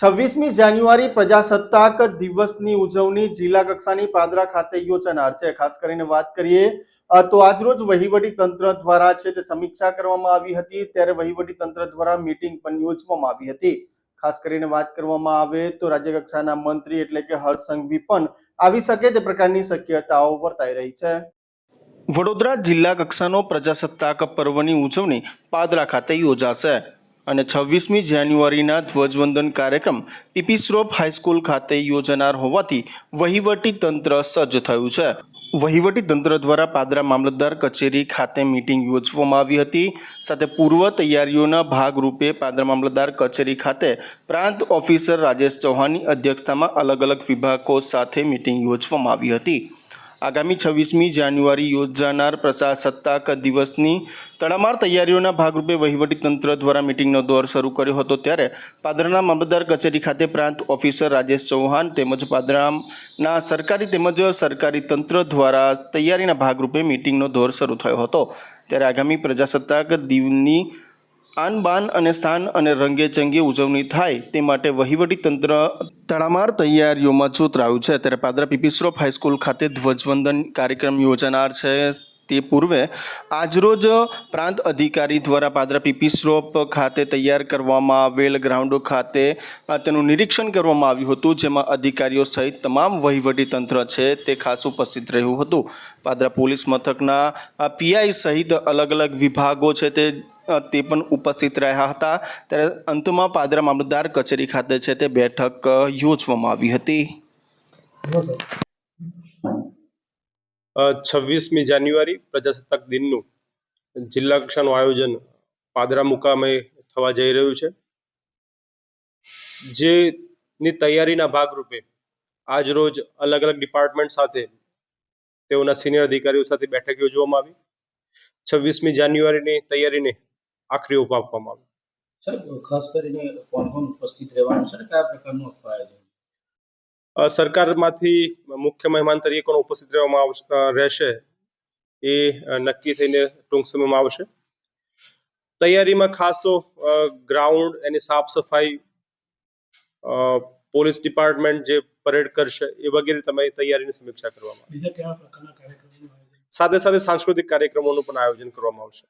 છવ્વીસમી જાન્યુઆરી પ્રજાસત્તાક દિવસની ઉજવણી જિલ્લા કક્ષાની પાદરા ખાતે યોજાનાર છે. ખાસ કરીને વાત કરીએ તો આજરોજ વહીવટી તંત્ર દ્વારા છે તે સમીક્ષા કરવામાં આવી હતી. ત્યારે વહીવટી તંત્ર દ્વારા મીટિંગ પણ યોજવામાં આવી હતી. ખાસ કરીને વાત કરવામાં આવે તો રાજ્ય કક્ષાના મંત્રી એટલે કે હર્ષ સંઘવી પણ આવી શકે તે પ્રકારની શક્યતાઓ વર્તાઈ રહી છે. વડોદરા જિલ્લા કક્ષાનો પ્રજાસત્તાક પર્વની ઉજવણી પાદરા ખાતે યોજાશે. અને છવ્વીસમી જાન્યુઆરીના ધ્વજવંદન કાર્યક્રમ પીપી શ્રોફ હાઈસ્કૂલ ખાતે યોજાનાર હોવાથી વહીવટી તંત્ર સજ્જ થયું છે. વહીવટી તંત્ર દ્વારા પાદરા મામલતદાર કચેરી ખાતે મિટિંગ યોજવામાં આવી હતી. સાથે પૂર્વ તૈયારીઓના ભાગરૂપે પાદરા મામલતદાર કચેરી ખાતે પ્રાંત ઓફિસર રાજેશ ચૌહાણની અધ્યક્ષતામાં અલગ અલગ વિભાગો સાથે મીટિંગ યોજવામાં આવી હતી. આગામી છવ્વીસમી જાન્યુઆરી યોજાનાર પ્રજાસત્તાક દિવસની તડામાર તૈયારીઓના ભાગરૂપે વહીવટીતંત્ર દ્વારા મિટિંગનો દોર શરૂ કર્યો હતો ત્યારે પાદરાના મામલતદાર કચેરી ખાતે પ્રાંત ઓફિસર રાજેશ ચૌહાણ તેમજ પાદરાના સરકારી તેમજ સરકારી તંત્ર દ્વારા તૈયારીના ભાગરૂપે મિટિંગનો દોર શરૂ થયો હતો. ત્યારે આગામી પ્રજાસત્તાક દિવસની આન બાન અને શાન અને રંગે ચંગે ઉજવણી થાય તે માટે વહીવટી તંત્ર તડામાર તૈયારીઓમાં જોતરાયું છે. ત્યારે પાદરા પીપીસરોફ હાઈસ્કૂલ ખાતે ધ્વજવંદન કાર્યક્રમ યોજાનાર છે તે પૂર્વે આજરોજ પ્રાંત અધિકારી દ્વારા પાદરા પીપીશ્રોપ ખાતે તૈયાર કરવામાં આવેલ ગ્રાઉન્ડો ખાતે તેનું નિરીક્ષણ કરવામાં આવ્યું હતું, જેમાં અધિકારીઓ સહિત તમામ તંત્ર છે તે ખાસ ઉપસ્થિત રહ્યું હતું. પાદરા પોલીસ મથકના પીઆઈ સહિત અલગ અલગ વિભાગો છે તે તે પણ ઉપસ્થિત રહ્યા હતા. ત્યારે અંતમાં પાદરા મામલતદાર કચેરી ખાતે છે તે બેઠક યોજવામાં આવી હતી. છવ્વીસમી જાન્યુઆરી પ્રજાસત્તાક દિનનું જિલ્લા કક્ષાનું આયોજન પાદરા મુકામે થવા જઈ રહ્યું છે. જે ની તૈયારીના ભાગરૂપે આજ રોજ અલગ અલગ ડિપાર્ટમેન્ટ સાથે તેઓના સિનિયર અધિકારીઓ સાથે બેઠક યોજવામાં આવી. છવ્વીસમી જાન્યુઆરીની તૈયારીને આખરી ઓપ આપવામાં આવ્યો. સાહેબ ખાસ કરીને કોણ કોણ ઉપસ્થિત રહેવાનું છે કયા પ્રકારનું આખું આયોજન? અ, સરકારમાંથી મુખ્ય મહેમાન તરીકે કોણ ઉપસ્થિત રહેવામાં આવશે રહેશે એ નક્કી થઈને ટૂંક સમયમાં આવશે. તૈયારીમાં ખાસ તો ગ્રાઉન્ડ એની સાફ સફાઈ પોલીસ ડિપાર્ટમેન્ટ જે પરેડ કરશે એ વગેરે તમે તૈયારીની સમીક્ષા કરવામાં સાથે સાથે સાંસ્કૃતિક કાર્યક્રમોનું પણ આયોજન કરવામાં આવશે.